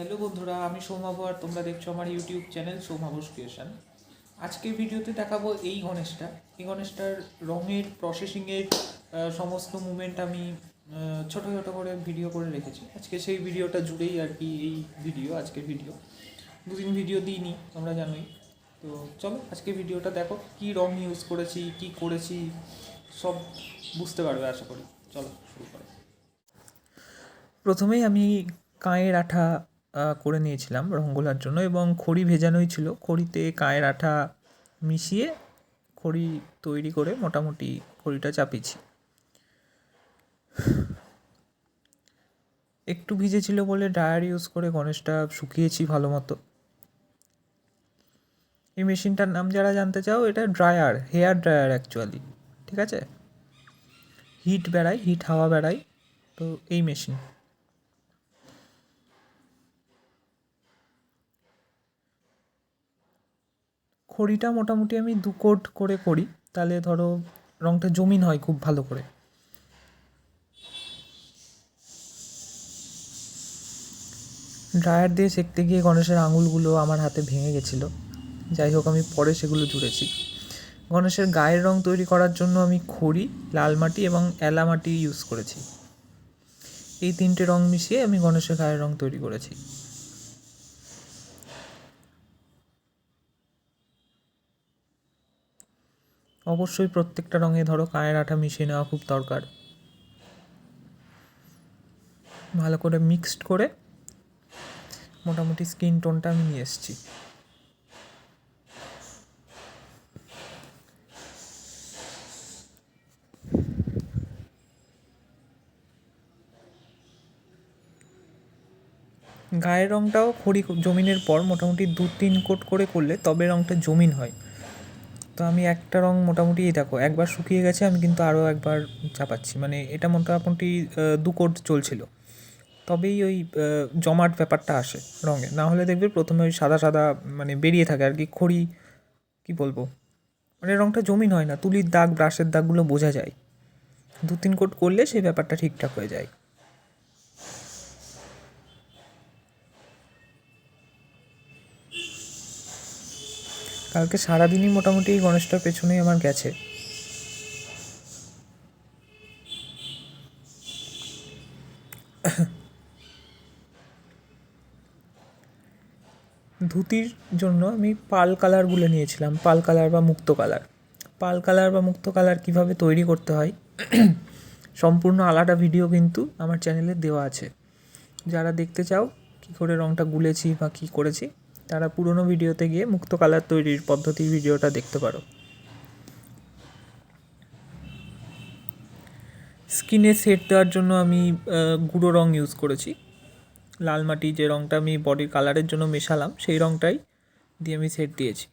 Hello বন্ধুরা, আমি সৌমাবু আর তোমরা দেখছ আমার ইউটিউব চ্যানেল সৌমাবুস ক্রিয়েশন আজকের ভিডিওতে দেখাবো এই গণেশটা। এই গণেশটার রঙের প্রসেসিংয়ের সমস্ত মুভমেন্ট আমি ছোট ছোট করে ভিডিও করে রেখেছি। আজকে সেই ভিডিওটা জুড়েই আর কি এই ভিডিও আজকের ভিডিও দুদিন ভিডিও দিইনি, তোমরা জানোই। তো চলো, আজকে ভিডিওটা দেখো, কি রং ইউজ করেছি, কি করেছি, সব বুঝতে পারবে আশা করি। চলো, শুরু করো প্রথমেই আমি কাঁয়ের আঠা করে নিয়েছিলাম রঙ্গোলার জন্য এবং খড়ি ভেজানোই ছিল। খড়িতে কায়ের আঠা মিশিয়ে খড়ি তৈরি করে মোটামুটি খড়িটা চাপিয়েছি। একটু ভিজেছিল বলে ড্রায়ার ইউজ করে গণেশটা শুকিয়েছি ভালো মতো। এই মেশিনটার নাম যারা জানতে চাও, এটা ড্রায়ার হেয়ার ড্রায়ার অ্যাকচুয়ালি ঠিক আছে? হিট বেড়ায় হিট হাওয়া বেড়ায়, তো এই মেশিন। খড়িটা মোটামুটি আমি দু কোট করে করি। তাহলে ধরো রংটা জমিন হয় খুব ভালো করে। ড্রায়ার দিয়ে সেঁকতে গিয়ে গণেশের আঙুলগুলো আমার হাতে ভেঙে গেছিল। যাই হোক, আমি পরে সেগুলো জুড়েছি। গণেশের গায়ের রং তৈরি করার জন্য আমি খড়ি, লাল মাটি এবং এলা মাটি ইউজ করেছি। এই তিনটে রং মিশিয়ে আমি গণেশের গায়ের রং তৈরি করেছি। অবশ্যই প্রত্যেকটা রঙে ধরো কায়ের আঠা মিশিয়ে নেওয়া খুব দরকার। ভালো করে মিক্সড করে মোটামুটি স্কিন টোনটা আমি নিয়ে এসেছি। গায়ের রঙটাও খড়ি জমিনের পর মোটামুটি দু তিন কোট করে করলে তবে রঙটা জমিন হয়। তো আমি একটা রং মোটামুটি দেখো, একবার শুকিয়ে গেছে, আমি কিন্তু আরও একবার চাপাচ্ছি। মানে এটা মোটামুটি দু কোট চলছিল। তবেই ওই জমাট ব্যাপারটা আসে রঙে। না হলে দেখবে প্রথমে ওই সাদা সাদা মানে বেরিয়ে থাকে আর কি, খড়ি, কি বলব? মানে রঙটা জমিন হয় না, তুলির দাগ, ব্রাশের দাগগুলো বোঝা যায়। দু তিন কোট করলে সেই ব্যাপারটা ঠিকঠাক হয়ে যায়। কালকে সারাদিনই মোটামুটি এই গণেশটার পেছনেই আমার গেছে। ধুতির জন্য আমি পাল কালারগুলো নিয়েছিলাম, পাল কালার বা মুক্ত কালার। পাল কালার বা মুক্ত কালার কীভাবে তৈরি করতে হয়, সম্পূর্ণ আলাদা ভিডিও কিন্তু আমার চ্যানেলে দেওয়া আছে। যারা দেখতে চাও, কী করে রঙটা গুলেছি বা কী করেছি তারা পুরনো ভিডিওতে গিয়ে মুক্ত কালার তৈরির পদ্ধতির ভিডিওটা দেখতে পারো। স্কিনে সেট দেওয়ার জন্য আমি গুঁড়ো রং ইউজ করেছি। লাল মাটি যে রংটা আমি বডির কালারের জন্য মেশালাম, সেই রংটাই দিয়ে আমি সেট দিয়েছি।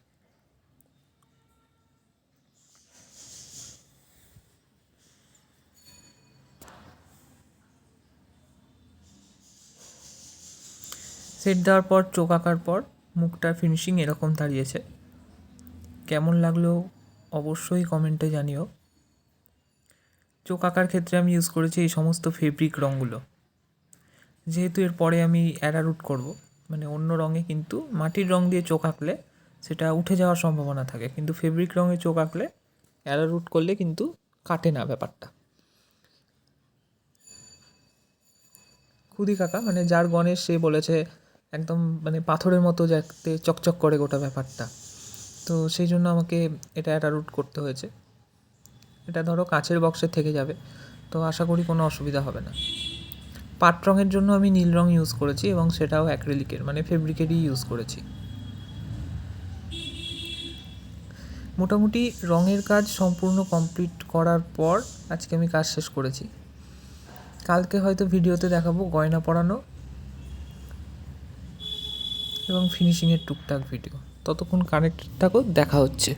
সেট দেওয়ার পর, চোখ আঁকার পর মুখটার ফিনিশিং এরকম দাঁড়িয়েছে। কেমন লাগল অবশ্যই কমেন্টে জানিও। চোখ আঁকার ক্ষেত্রে আমি ইউজ করেছি এই সমস্ত ফেব্রিক রঙগুলো। যেহেতু এরপরে আমি অ্যারারুট করব মানে অন্য রঙে কিন্তু মাটির রং দিয়ে চোখ আঁকলে সেটা উঠে যাওয়ার সম্ভাবনা থাকে, কিন্তু ফেব্রিক রঙে চোখ আঁকলে অ্যারারুট করলে কিন্তু কাটে না ব্যাপারটা। খুদি কাকা মানে যার গণেশ সে বলেছে একদম মানে পাথরের মতো যাতে চকচক করে গোটা ব্যাপারটা। তো সেই জন্য আমাকে এটা অ্যাটারুট করতে হয়েছে। এটা ধরো কাঁচের বক্সে থেকে যাবে। তো আশা করি কোনো অসুবিধা হবে না। পাট রঙের জন্য আমি নীল রং ইউজ করেছি এবং সেটাও অ্যাক্রিলিকের মানে ফেব্রিকেরই ইউজ করেছি। মোটামুটি রঙের কাজ সম্পূর্ণ কমপ্লিট করার পর আজকে আমি কাজ শেষ করেছি। কালকে হয়তো ভিডিওতে দেখাবো গয়না পরানো। এবং ফিনিশিংয়ের টুকটাক ভিডিও ততক্ষণ কানেক্টেড থাকো দেখা হচ্ছে।